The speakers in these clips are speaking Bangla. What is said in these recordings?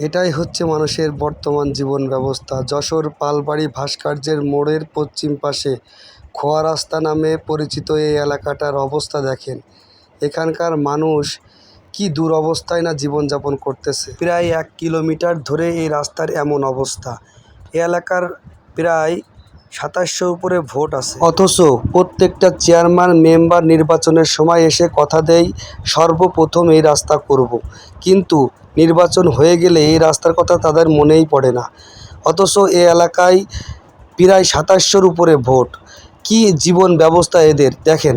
এটাই হচ্ছে মানুষের বর্তমান জীবন ব্যবস্থা। যশোর পালবাড়ি ভাস্কর্যের মোড়ের পশ্চিম পাশে খোয়া রাস্তা নামে পরিচিত এই এলাকাটার অবস্থা দেখেন। এখানকার মানুষ কি দুরবস্থায় না জীবনযাপন করতেছে। প্রায় এক কিলোমিটার ধরে এই রাস্তার এমন অবস্থা। এই এলাকার প্রায় সাতাশশো উপরে ভোট আছে। অথচ প্রত্যেকটা চেয়ারম্যান, মেম্বার নির্বাচনের সময় এসে কথা দেয়, সর্বপ্রথম এই রাস্তা করব। কিন্তু নির্বাচন হয়ে গেলে এই রাস্তার কথা তাদের মনেই পড়ে না। অথচ এ এলাকায় প্রায় সাতাশশোর উপরে ভোট। কি জীবন ব্যবস্থা এদের? দেখেন,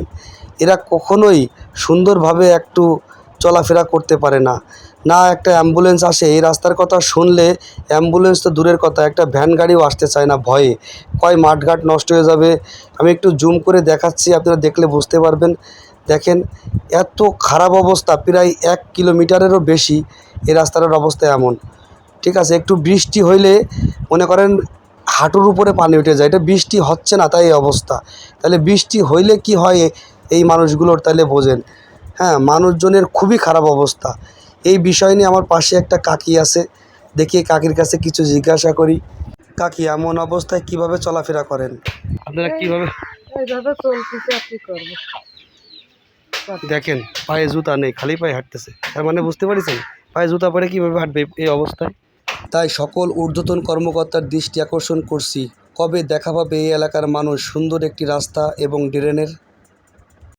এরা কখনোই সুন্দরভাবে একটু চলাফেরা করতে পারে না। না একটা অ্যাম্বুলেন্স আসে, এই রাস্তার কথা শুনলে অ্যাম্বুলেন্স তো দূরের কথা, একটা ভ্যান গাড়িও আসতে চায় না ভয়ে। কয় মাঠঘাট নষ্ট হয়ে যাবে? আমি একটু জুম করে দেখাচ্ছি, আপনারা দেখলে বুঝতে পারবেন। দেখেন, এত খারাপ অবস্থা, প্রায় এক কিলোমিটারেরও বেশি। এই রাস্তাটার অবস্থা এমন। ঠিক আছে একটু বৃষ্টি হইলে মনে করেন হাঁটুর উপরে পানি উঠে যায়। এটা বৃষ্টি হচ্ছে না তাই এই অবস্থা। তাহলে বৃষ্টি হইলে কি হয় এই মানুষগুলোর তাহলে বোঝেন। হ্যাঁ মানুষজনের খুবই খারাপ অবস্থা। এই বিষয় নিয়ে আমার পাশে একটা কাকি আছে। দেখি কাকির কাছে কিছু জিজ্ঞাসা করি। কাকি এমন অবস্থায় কীভাবে চলাফেরা করেন? আপনারা কীভাবে এইভাবে চলতেছে দেখেন পায়ে জুতা নেই খালি পায়ে হাঁটতেছে। তার মানে বুঝতে পারছেন? পায়ে জুতা পরে কীভাবে হাঁটবে এই অবস্থায়? তাই সকল ঊর্ধ্বতন কর্মকর্তার দৃষ্টি আকর্ষণ করছি। কবে দেখা পাবে এই এলাকার মানুষ সুন্দর একটি রাস্তা এবং ড্রেনের